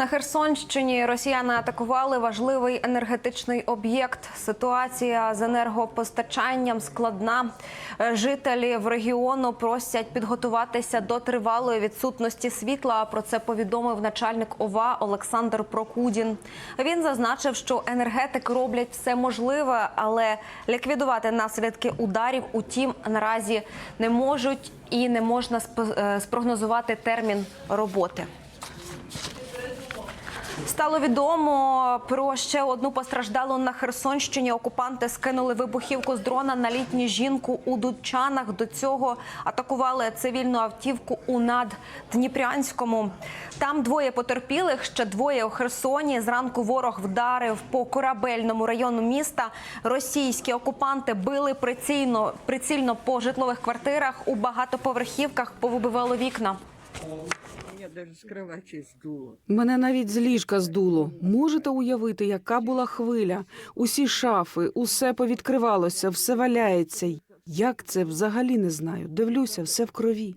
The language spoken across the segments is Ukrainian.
На Херсонщині росіяни атакували важливий енергетичний об'єкт. Ситуація з енергопостачанням складна. Жителі в регіону просять підготуватися до тривалої відсутності світла. Про це повідомив начальник ОВА Олександр Прокудін. Він зазначив, що енергетики роблять все можливе, але ліквідувати наслідки ударів, утім, наразі не можуть і не можна е, спрогнозувати термін роботи. Стало відомо про ще одну постраждалу на Херсонщині. Окупанти скинули вибухівку з дрона на літню жінку у Дудчанах. До цього атакували цивільну автівку у Наддніпрянському. Там двоє потерпілих, ще двоє у Херсоні. Зранку ворог вдарив по корабельному району міста. Російські окупанти били прицільно, прицільно по житлових квартирах у багатоповерхівках, повибивало вікна. С кровати. Мене навіть з ліжка здуло. Можете уявити, яка була хвиля? Усі шафи, усе повідкривалося, все валяється. Як це взагалі не знаю. Дивлюся, все в крові.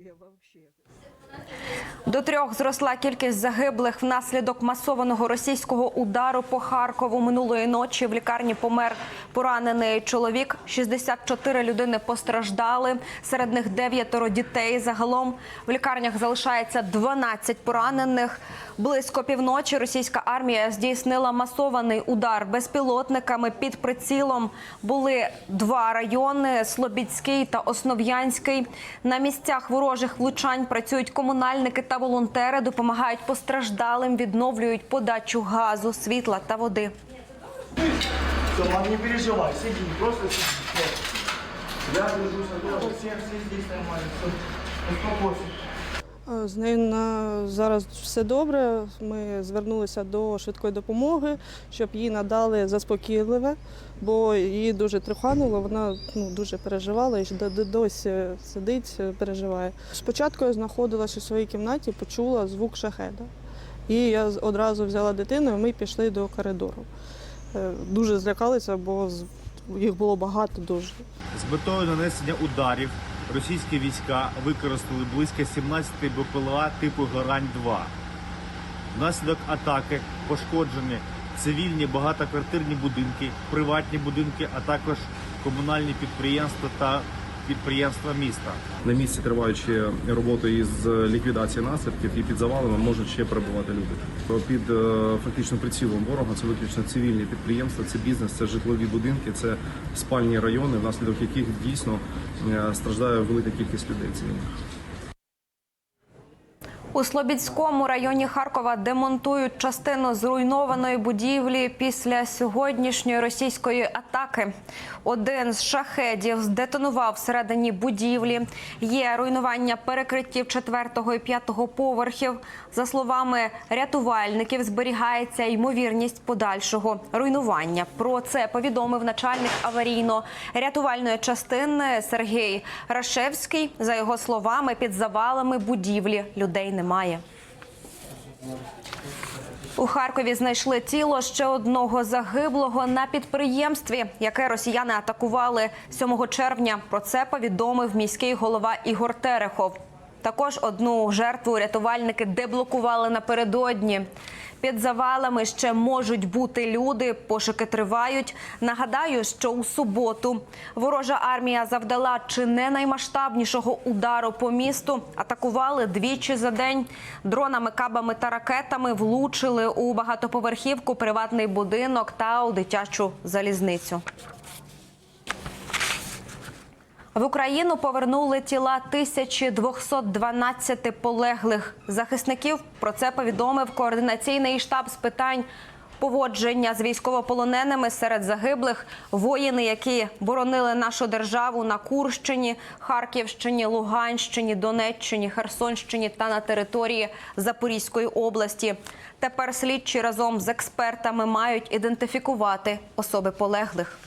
До трьох зросла кількість загиблих внаслідок масованого російського удару по Харкову минулої ночі. В лікарні помер поранений чоловік. 64 людини постраждали. Серед них дев'ятеро дітей. Загалом в лікарнях залишається 12 поранених. Близько півночі російська армія здійснила масований удар безпілотниками під прицілом. Були два райони: Слобідський та Основ'янський. На місцях ворожих влучань працюють комунальники та волонтери, допомагають постраждалим, відновлюють подачу газу, світла та води. Все, мам, не переживай, сиди, просто сиди. Я держусь тоже, все, здесь нормально. Успокойся. Е, З нею на зараз все добре. Ми звернулися до швидкої допомоги, щоб їй надали заспокійливе, бо її дуже трухануло. Вона ну, дуже переживала і до- до- досі сидить, е, переживає. Спочатку я знаходилася у своїй кімнаті, почула звук шахеда. І я одразу взяла дитину, і ми пішли до коридору. Е, Дуже злякалися, бо їх було багато дуже. З метою нанесення ударів російські війська використали близько 17 БПЛА типу Горань-2. Внаслідок атаки пошкоджені цивільні багатоквартирні будинки, приватні будинки, а також комунальні підприємства та підприємства міста. На місці триваючи роботи із ліквідації наслідків і під завалами можуть ще перебувати люди. Під е, фактично прицілом ворога це виключно цивільні підприємства, це бізнес, це житлові будинки, це спальні райони, внаслідок яких дійсно е, страждає велика кількість людей цивільних. У Слобідському районі Харкова демонтують частину зруйнованої будівлі після сьогоднішньої російської атаки. Один з шахедів здетонував всередині будівлі. Є руйнування перекриттів четвертого і п'ятого поверхів. За словами рятувальників, зберігається ймовірність подальшого руйнування. Про це повідомив начальник аварійно-рятувальної частини Сергій Рашевський. За його словами, під завалами будівлі людей немає. У Харкові знайшли тіло ще одного загиблого на підприємстві, яке росіяни атакували 7 червня. Про це повідомив міський голова Ігор Терехов. Також одну жертву рятувальники деблокували напередодні. Під завалами ще можуть бути люди. Пошуки тривають. Нагадаю, що у суботу ворожа армія завдала чи не наймасштабнішого удару по місту. Атакували двічі за день. Дронами, кабами та ракетами влучили у багатоповерхівку, приватний будинок та у дитячу залізницю. В Україну повернули тіла 1212 полеглих захисників. Про це повідомив координаційний штаб з питань поводження з військовополоненими серед загиблих воїни, які боронили нашу державу на Курщині, Харківщині, Луганщині, Донеччині, Херсонщині та на території Запорізької області. Тепер слідчі разом з експертами мають ідентифікувати особи полеглих.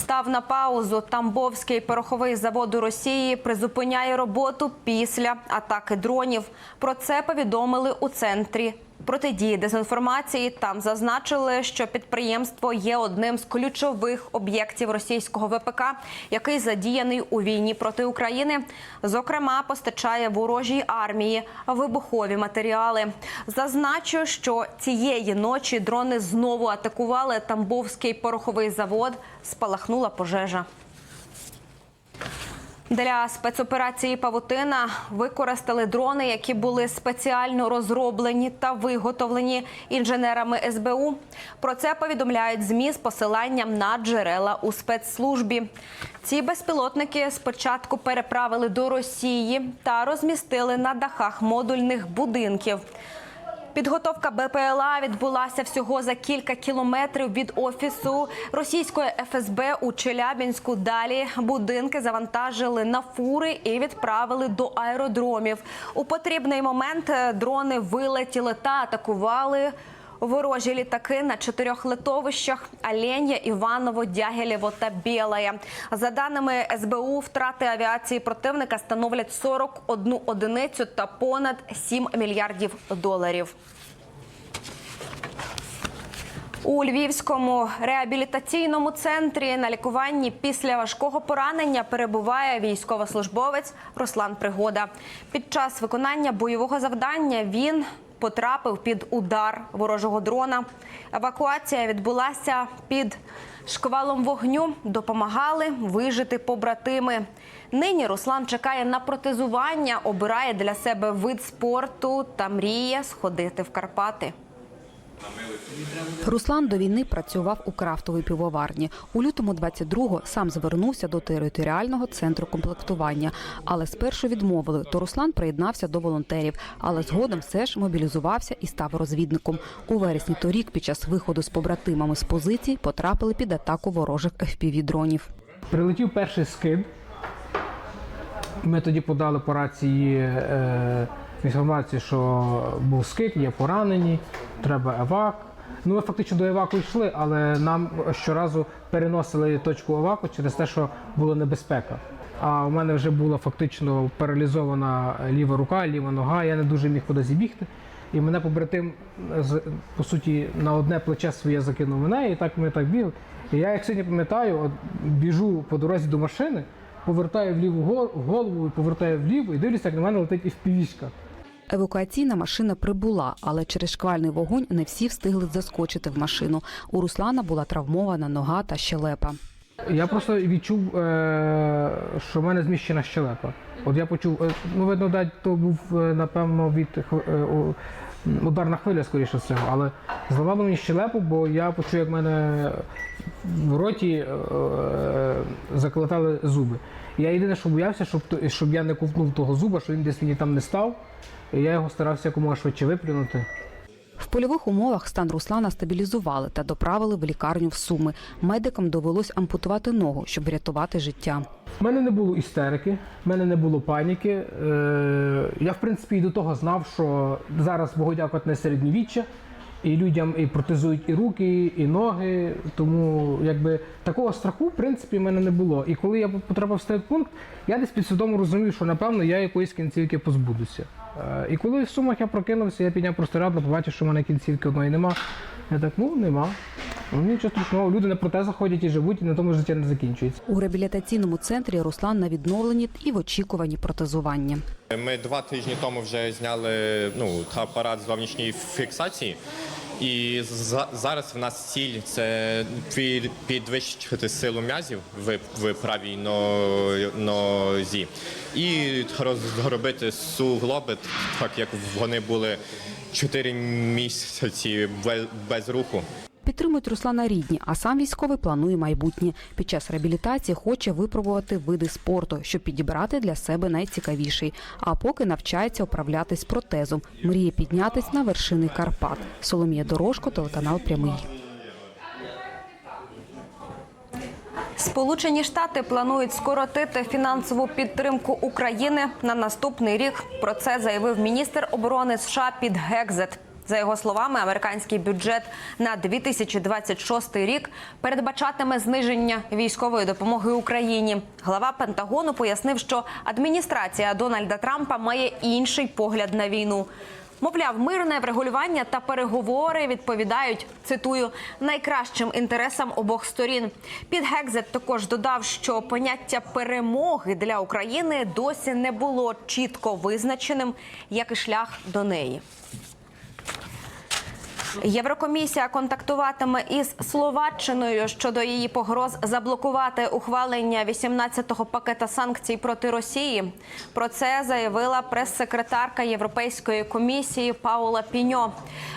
Став на паузу. Тамбовський пороховий завод у Росії призупиняє роботу після атаки дронів. Про це повідомили у центрі протидії дезінформації. Там зазначили, що підприємство є одним з ключових об'єктів російського ВПК, який задіяний у війні проти України. Зокрема, постачає ворожій армії вибухові матеріали. Зазначу, що цієї ночі дрони знову атакували Тамбовський пороховий завод. Спалахнула пожежа. Для спецоперації Павутина використали дрони, які були спеціально розроблені та виготовлені інженерами СБУ. Про це повідомляють змі з посиланням на джерела у спецслужбі. Ці безпілотники спочатку переправили до Росії та розмістили на дахах модульних будинків. Підготовка БПЛА відбулася всього за кілька кілометрів від офісу російської ФСБ у Челябінську. Далі будинки завантажили на фури і відправили до аеродромів. У потрібний момент е, дрони вилетіли та атакували. Ворожі літаки на чотирьох литовищах Аленя, Іваново, Дягілєво та Білая. За даними СБУ, втрати авіації противника становлять 41 одиницю та понад 7 мільярдів доларів. У Львівському реабілітаційному центрі на лікуванні після важкого поранення перебуває військовослужбовець Руслан Пригода. Під час виконання бойового завдання він потрапив під удар ворожого дрона. Евакуація відбулася під шквалом вогню. Допомагали вижити побратими. Нині Руслан чекає на протезування, обирає для себе вид спорту та мріє сходити в Карпати. Руслан до війни працював у крафтовій півоварні. У лютому 22-го сам звернувся до територіального центру комплектування, але спершу відмовили. То Руслан приєднався до волонтерів, але згодом все ж мобілізувався і став розвідником. У вересні торік, під час виходу з побратимами з позицій, потрапили під атаку ворожих FPV-дронів. Прилетів перший скид. Ми тоді подали по рації е, інформацію, що був скид, є поранені, треба евак. Ну, ми фактично до еваку йшли, але нам щоразу переносили точку еваку через те, що була небезпека. А у мене вже була фактично паралізована ліва рука, ліва нога, я не дуже міг куди зібігти. І мене побратим, з- по суті, на одне плече своє закинув мене, і так ми так бігли. І я, як сьогодні пам'ятаю, от біжу по дорозі до машини, повертаю вліву гол- голову, повертаю вліво, і дивлюся, як на мене летить і впівішка. Евакуаційна машина прибула, але через шквальний вогонь не всі встигли заскочити в машину. У Руслана була травмована нога та щелепа. Я просто відчув, е, що в мене зміщена щелепа. От я почув, е, ну видно, дать, то був е, напевно від ударна хвиля, скоріше всього, але зламало мені щелепу, бо я почув, як в мене в роті е, зуби. Я єдине, що боявся, щоб, щоб я не ковтнув того зуба, що він десь мені там не став. І я його старався якомога швидше виплюнути. В польових умовах стан Руслана стабілізували та доправили в лікарню в Суми. Медикам довелось ампутувати ногу, щоб врятувати життя. У мене не було істерики, в мене не було паніки. Е, я, в принципі, і до того знав, що зараз Богу дякувати середньовіччя, і людям і протезують і руки, і ноги. Тому якби такого страху, в принципі, в мене не було. І коли я потрапив в цей пункт, я десь підсвідомо розумів, що напевно я якоїсь кінцівки позбудуся. Е, і коли в сумах я прокинувся, я підняв простирадло, побачив, що в мене кінцівки одної нема. Я так, ну нема. Ну нічого страшного, люди на протезах ходять і живуть, і на тому життя не закінчується. У реабілітаційному центрі Руслан на відновленні і в очікуванні протезування. Ми два тижні тому вже зняли ну, апарат зовнішньої фіксації. І за, зараз в нас ціль це під- підвищити силу м'язів в, в правій но- нозі і розробити суглоби, так як вони були 4 місяці без руху. Підтримують Руслана рідні, а сам військовий планує майбутнє. Під час реабілітації хоче випробувати види спорту, щоб підібрати для себе найцікавіший. А поки навчається управлятись протезом. Мріє піднятись на вершини Карпат. Соломія Дорожко, телеканал Прямий. Сполучені Штати планують скоротити фінансову підтримку України на наступний рік. Про це заявив міністр оборони США Під Гекзет. За його словами, американський бюджет на 2026 рік передбачатиме зниження військової допомоги Україні. Глава Пентагону пояснив, що адміністрація Дональда Трампа має інший погляд на війну. Мовляв, мирне врегулювання та переговори відповідають цитую найкращим інтересам обох сторін. Під Гекзет також додав, що поняття перемоги для України досі не було чітко визначеним, як і шлях до неї. Єврокомісія контактуватиме із Словаччиною щодо її погроз заблокувати ухвалення 18-го пакета санкцій проти Росії. Про це заявила прес-секретарка Європейської комісії Паула Піньо.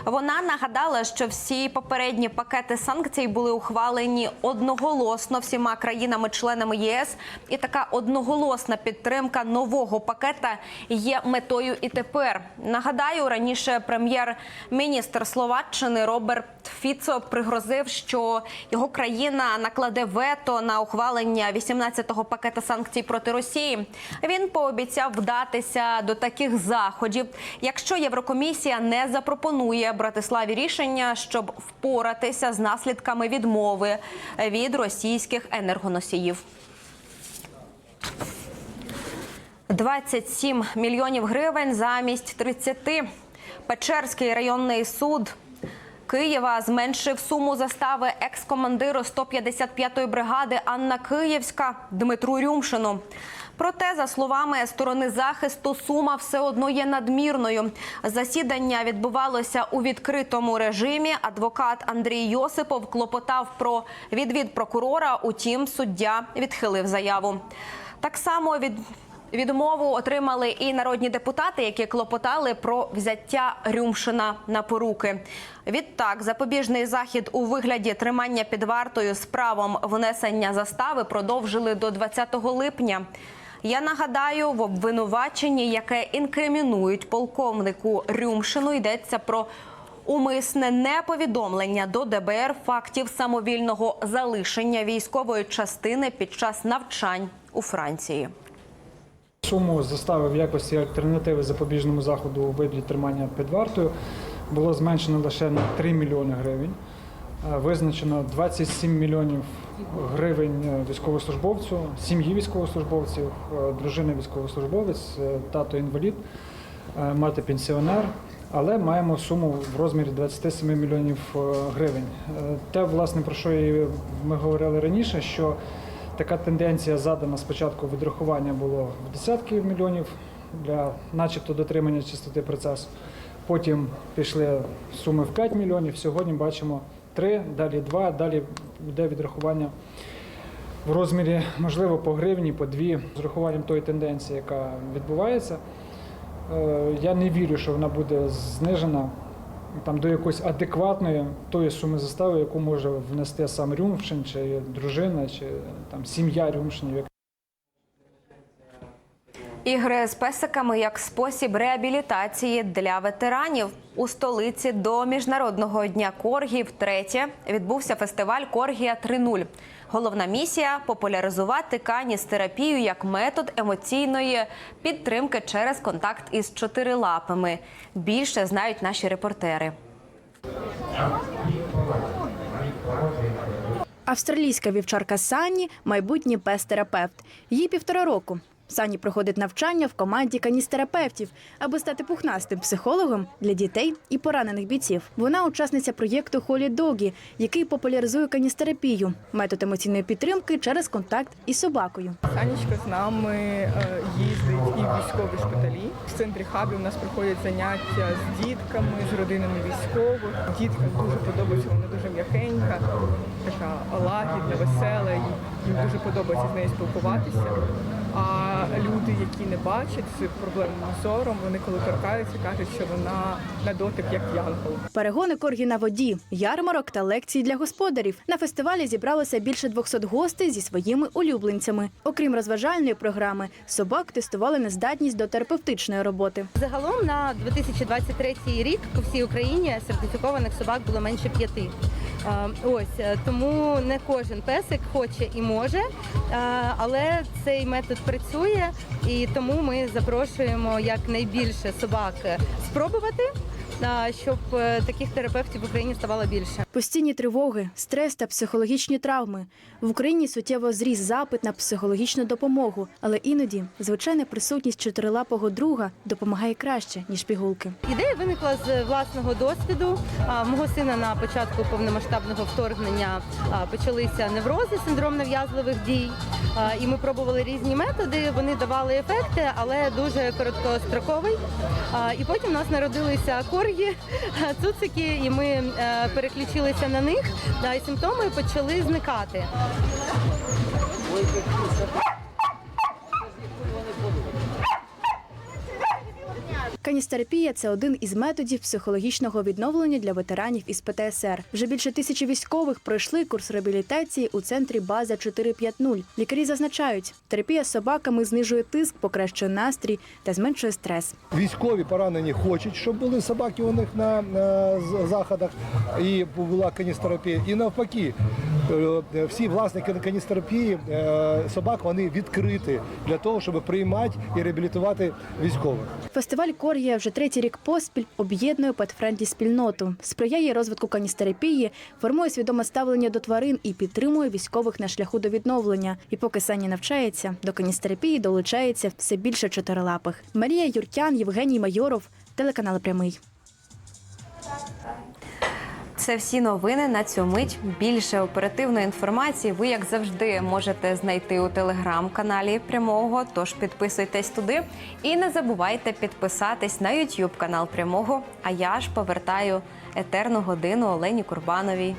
Вона нагадала, що всі попередні пакети санкцій були ухвалені одноголосно всіма країнами-членами ЄС, і така одноголосна підтримка нового пакета є метою і тепер. Нагадаю, раніше прем'єр-міністр Словаччини Роберт Фіцо пригрозив, що його країна накладе вето на ухвалення 18-го пакета санкцій проти Росії. Він пообіцяв вдатися до таких заходів, якщо Єврокомісія не запропонує Братиславі рішення, щоб впоратися з наслідками відмови від російських енергоносіїв. 27 мільйонів гривень замість 30. Печерський районний суд Києва зменшив суму застави екс-командиру 155-ї бригади Анна Київська Дмитру Рюмшину. Проте, за словами сторони захисту, сума все одно є надмірною. Засідання відбувалося у відкритому режимі. Адвокат Андрій Йосипов клопотав про відвід прокурора. Утім, суддя відхилив заяву. Так само від Відмову отримали і народні депутати, які клопотали про взяття Рюмшина на поруки. Відтак, запобіжний захід у вигляді тримання під вартою з правом внесення застави продовжили до 20 липня. Я нагадаю, в обвинуваченні, яке інкримінують полковнику Рюмшину, йдеться про умисне неповідомлення до ДБР фактів самовільного залишення військової частини під час навчань у Франції. Суму застави в якості альтернативи запобіжному заходу у виді тримання під вартою було зменшено лише на 3 мільйони гривень. Е, Визначено 27 мільйонів гривень е, військовослужбовцю, сім'ї військовослужбовців, е, дружина військовослужбовець, тато інвалід, мати пенсіонер. Але маємо суму в розмірі 27 мільйонів гривень. Те, власне, про що ми говорили раніше, що Така тенденція задана спочатку відрахування було в десятки мільйонів для начебто дотримання чистоти процесу. Потім пішли суми в 5 мільйонів. Сьогодні бачимо 3, далі 2, далі буде відрахування в розмірі, можливо, по гривні, по дві, з урахуванням тої тенденції, яка відбувається. Е, Я не вірю, що вона буде знижена там, до якоїсь адекватної тої суми застави, яку може внести сам Рюмшин, чи дружина, чи там сім'я Рюмшинів. Ігри з песиками як спосіб реабілітації для ветеранів у столиці до міжнародного дня коргів. Третє відбувся фестиваль Коргія 3.0. Головна місія популяризувати каністерапію як метод емоційної підтримки через контакт із чотирилапими. Більше знають наші репортери. Австралійська вівчарка Санні – майбутній пес-терапевт. Їй півтора року. Санні проходить навчання в команді каністерапевтів, аби стати пухнастим психологом для дітей і поранених бійців. Вона учасниця проєкту Холі Догі, який популяризує каністерапію, метод емоційної підтримки через контакт із собакою. Санечка з нами е, їздить і в військові шпиталі. В центрі хабі у нас проходять заняття з дітками, з родинами військових. Діткам дуже подобається, вона дуже м'якенька, така лагідна, весела. Їм дуже подобається з нею спілкуватися. А люди, які не бачать з проблемним зором, вони коли торкаються, кажуть, що вона на дотик як янгол. Перегони коргі на воді, ярмарок та лекції для господарів. На фестивалі зібралося більше 200 гостей зі своїми улюбленцями. Окрім розважальної програми, собак тестували на здатність до терапевтичної роботи. Загалом на 2023 рік по всій Україні сертифікованих собак було менше п'яти. Е, Ось е, тому не кожен песик хоче і може, е, але цей метод працює, і тому ми запрошуємо якнайбільше собак спробувати. Щоб е, таких терапевтів в Україні ставало більше. Постійні тривоги, стрес та психологічні травми. В Україні суттєво зріс запит на психологічну допомогу, але іноді звичайна присутність чотирилапого друга допомагає краще ніж пігулки. Ідея виникла з власного досвіду. Мого сина на початку повномасштабного вторгнення почалися неврози, синдром нав'язливих дій. І ми пробували різні методи. Вони давали ефекти, але дуже короткостроковий. І потім у нас народилися коргі, цуцики, і ми е, переключилися на них. а, симптоми почали зникати. Каністерапія це один із методів психологічного відновлення для ветеранів із ПТСР. Вже більше тисячі військових пройшли курс реабілітації у центрі База 450. Лікарі зазначають, терапія з собаками знижує тиск, покращує настрій та зменшує стрес. Військові поранені хочуть, щоб були собаки у них на, заходах і була каністерапія. І навпаки, всі власники каністерапії е, собак вони відкриті для того, щоб приймати і реабілітувати військових. Фестиваль Кор'я вже третій рік поспіль об'єднує петфрендлі спільноту, сприяє розвитку каністерапії, формує свідоме ставлення до тварин і підтримує військових на шляху до відновлення. І поки Сані навчається, до каністерапії долучається все більше чотирилапих. Марія Юртян, Євгеній Майоров, телеканал Прямий. Це всі новини на цю мить. Більше оперативної інформації ви, як завжди, можете знайти у телеграм-каналі прямого. Тож підписуйтесь туди і не забувайте підписатись на YouTube канал прямого. А я ж повертаю етерну годину Олені Курбановій.